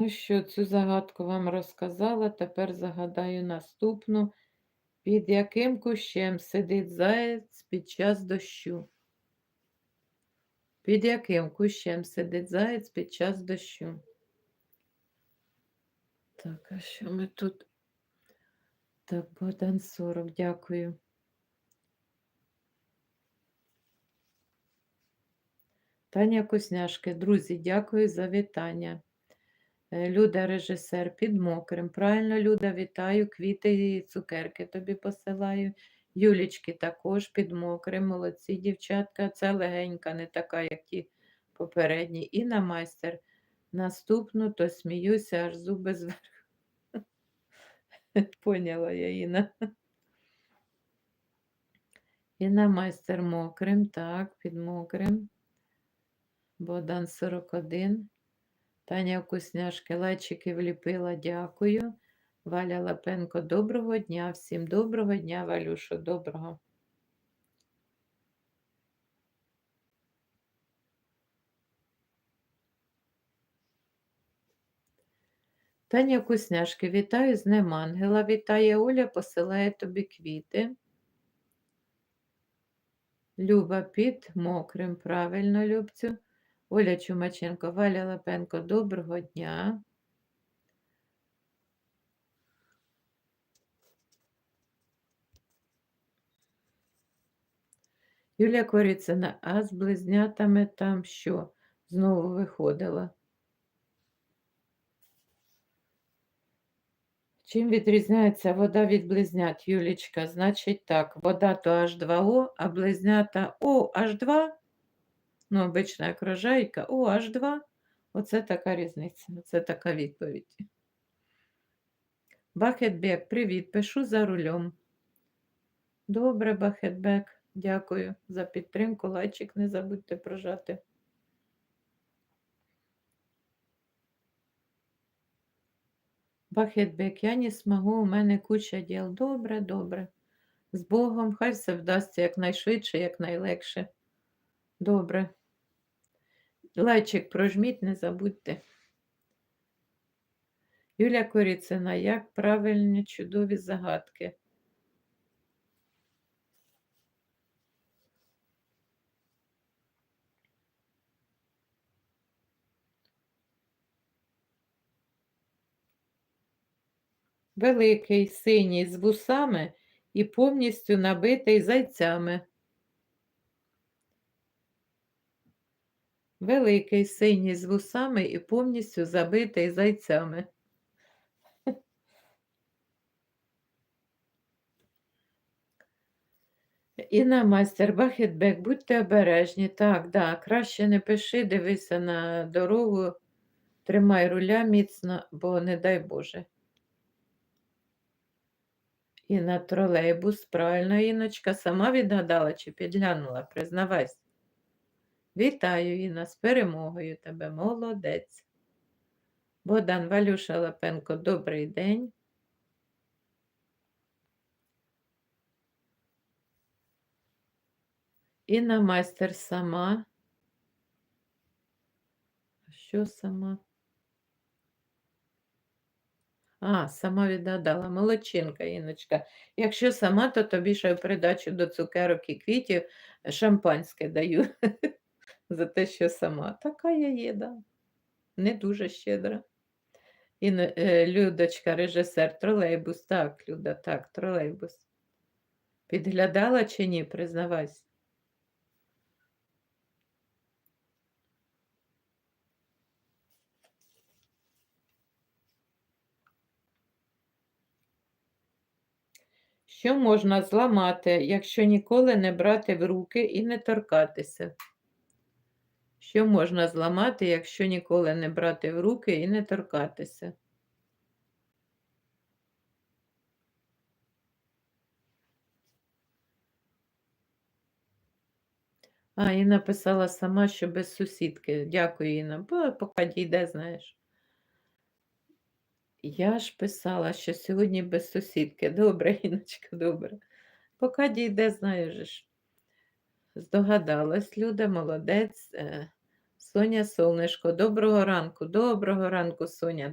Ну що, цю загадку вам розказала, тепер загадаю наступну. Під яким кущем сидить заєць під час дощу? Під яким кущем сидить заєць під час дощу? Так, а що ми тут? Так, Богдан 40, дякую. Таня Косняшки, друзі, дякую за вітання. Е, Люда, режисер, під мокрим. Правильно, Люда, вітаю, квіти і цукерки тобі посилаю. Юлічки також під мокрим. Молодці, дівчатка. Це легенька, не така, як ті попередні. Інна майстер. Наступну, то сміюся, аж зуби зверху. Поняла я, Інна. Інна майстер мокрим, так, під мокрим. Богдан 41. Таня Вкусняшки, лайчики вліпила, дякую. Валя Лапенко, доброго дня. Всім доброго дня, Валюшо, доброго. Таня Вкусняшки, вітаю з Днем Ангела. Вітає Оля, посилає тобі квіти. Люба під мокрим, правильно, Любцю. Оля Чумаченко, Валя Лапенко, доброго дня. Юлія Коріцина, а з близнятами там що? Знову виходила. Чим відрізняється вода від близнят, Юлічка? Значить так, вода то H2O, а близнята О, H2, ну, обична як рожайка, О, H2. Оце така різниця, оце така відповідь. Бахетбек, привіт, пишу за рулем. Добре, Бахетбек, дякую за підтримку. Лайчик не забудьте прожати. Бахетбек, я не смогу, у мене куча діл. Добре, добре. З Богом, хай все вдасться якнайшвидше, якнайлегше. Добре. Лайчик прожміть, не забудьте. Юля Коріцина, як правильні чудові загадки. Великий, синій з вусами і повністю набитий зайцями. Великий, синій з вусами і повністю забитий зайцями. Інна майстер, Бахетбек, будьте обережні. Так, да, краще не пиши, дивися на дорогу, тримай руля міцно, бо не дай Боже. І на тролейбус, правильно, Іночка, сама відгадала чи підглянула, признавайся. Вітаю, Інна, з перемогою тебе, молодець. Богдан Валюша Лапенко, добрий день. Інна майстер сама. Що сама? А, сама відгадала. Молодчинка, Іночка. Якщо сама, то тобі ще в придачу до цукерок і квітів шампанське даю за те, що сама. Така я є, да. Не дуже щедра. І е, Людочка, режисер, тролейбус. Так, Люда, так, тролейбус. Підглядала чи ні, признавайся. Що можна зламати, якщо ніколи не брати в руки і не торкатися? Що можна зламати, якщо ніколи не брати в руки і не торкатися? А, і написала сама, що без сусідки. Дякую, Інна. Бо поки дійде, знаєш. Я ж писала, що сьогодні без сусідки. Добре, Іночка, добре. Поки дійде, знаєш. Здогадалась, Люда, молодець. Е, Соня сонечко, доброго ранку, доброго ранку, Соня.